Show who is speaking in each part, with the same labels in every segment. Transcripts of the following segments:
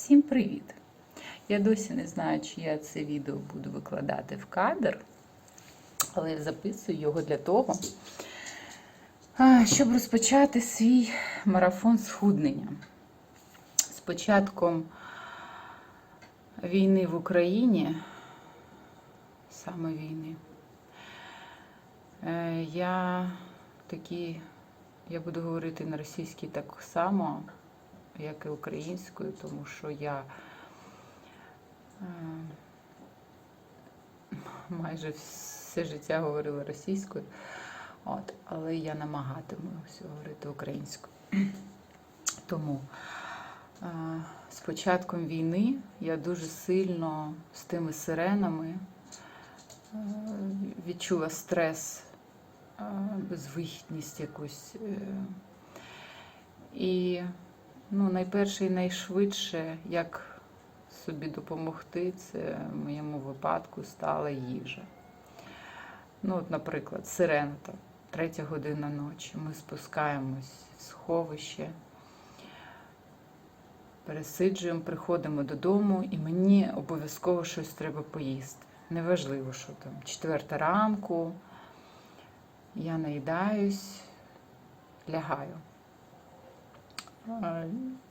Speaker 1: Всім привіт! Я досі не знаю, чи я це відео буду викладати в кадр, але я записую його для того, щоб розпочати свій марафон схуднення. З початком війни в Україні, саме війни, е, я такі, я буду говорити на російській так само, як і українською, тому що я е, майже все життя говорила російською, от, але я намагатимуся говорити українською. Тому е, з початком війни я дуже сильно з тими сиренами е, відчула стрес, безвихідність якусь. І ну, найперше і найшвидше, як собі допомогти, це в моєму випадку стала їжа. Ну, от, наприклад, сирена, третя година ночі. Ми спускаємось в сховище, пересиджуємо, приходимо додому, і мені обов'язково щось треба поїсти. Неважливо, що там четверта ранку, я наїдаюсь, лягаю.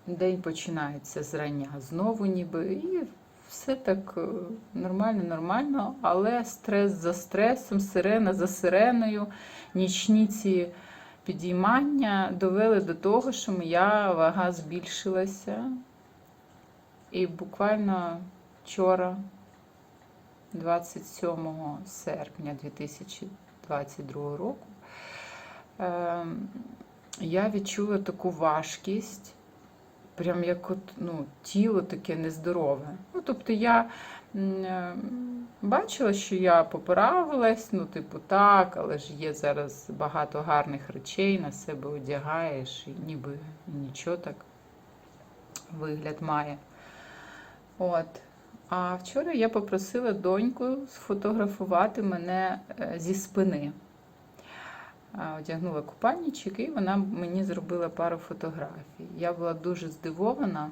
Speaker 1: День починається зрання знову, ніби, і все так е, нормально, нормально, але стрес за стресом, сирена за сиреною, нічні ці підіймання довели до того, що моя вага збільшилася. І буквально вчора, 27 серпня 2022 року, ем, я відчула таку важкість, прям як от, ну, тіло таке нездорове. Ну, тобто я е, бачила, що я поправилась, ну, типу, так, але ж є зараз багато гарних речей, на себе одягаєш, і ніби нічого так вигляд має. От. А вчора я попросила доньку сфотографувати мене е, зі спини. Одягнула купальничок, і вона мені зробила пару фотографій. Я була дуже здивована,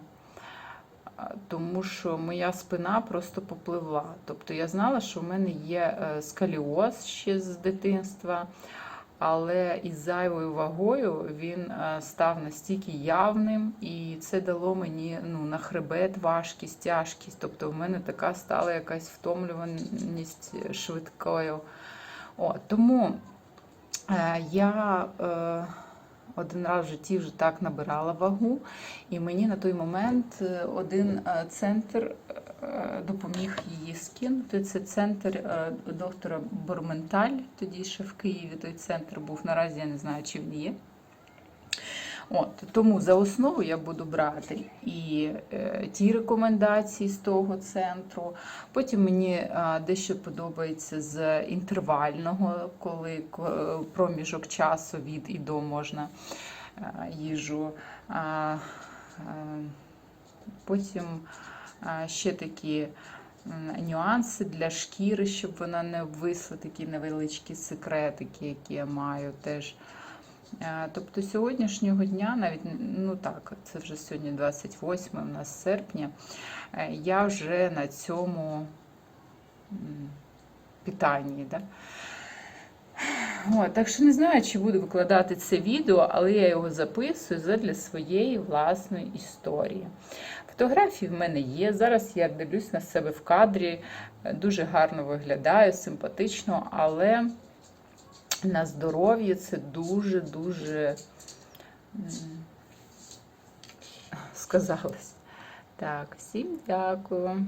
Speaker 1: тому що моя спина просто попливла. Тобто я знала, що в мене є е, скаліоз ще з дитинства, але із зайвою вагою він е, став настільки явним, і це дало мені ну, на хребет важкість, тяжкість. Тобто в мене така стала якась втомлюваність швидкою. О, тому Я е, один раз в житті вже так набирала вагу, і мені на той момент е, один е, центр е, допоміг її скинути. Це центр е, доктора Борменталь, тоді ще в Києві той центр був. Наразі я не знаю, чи він є. От, тому за основу я буду брати і е, ті рекомендації з того центру. Потім мені е, дещо подобається з інтервального, коли к- проміжок часу від і до можна е, їжу. А, е, потім е, ще такі нюанси для шкіри, щоб вона не обвисла, такі невеличкі секретики, які я маю теж. Е, Тобто сьогоднішнього дня, навіть ну так, це вже сьогодні 28 у нас серпня, е, я вже на цьому питанні. Да? От, так що не знаю, чи буду викладати це відео, але я його записую задля своєї власної історії. Фотографії в мене є. Зараз я дивлюсь на себе в кадрі, е, дуже гарно виглядаю, симпатично, але на здоров'я це дуже-дуже сказалось. Так, всім дякую.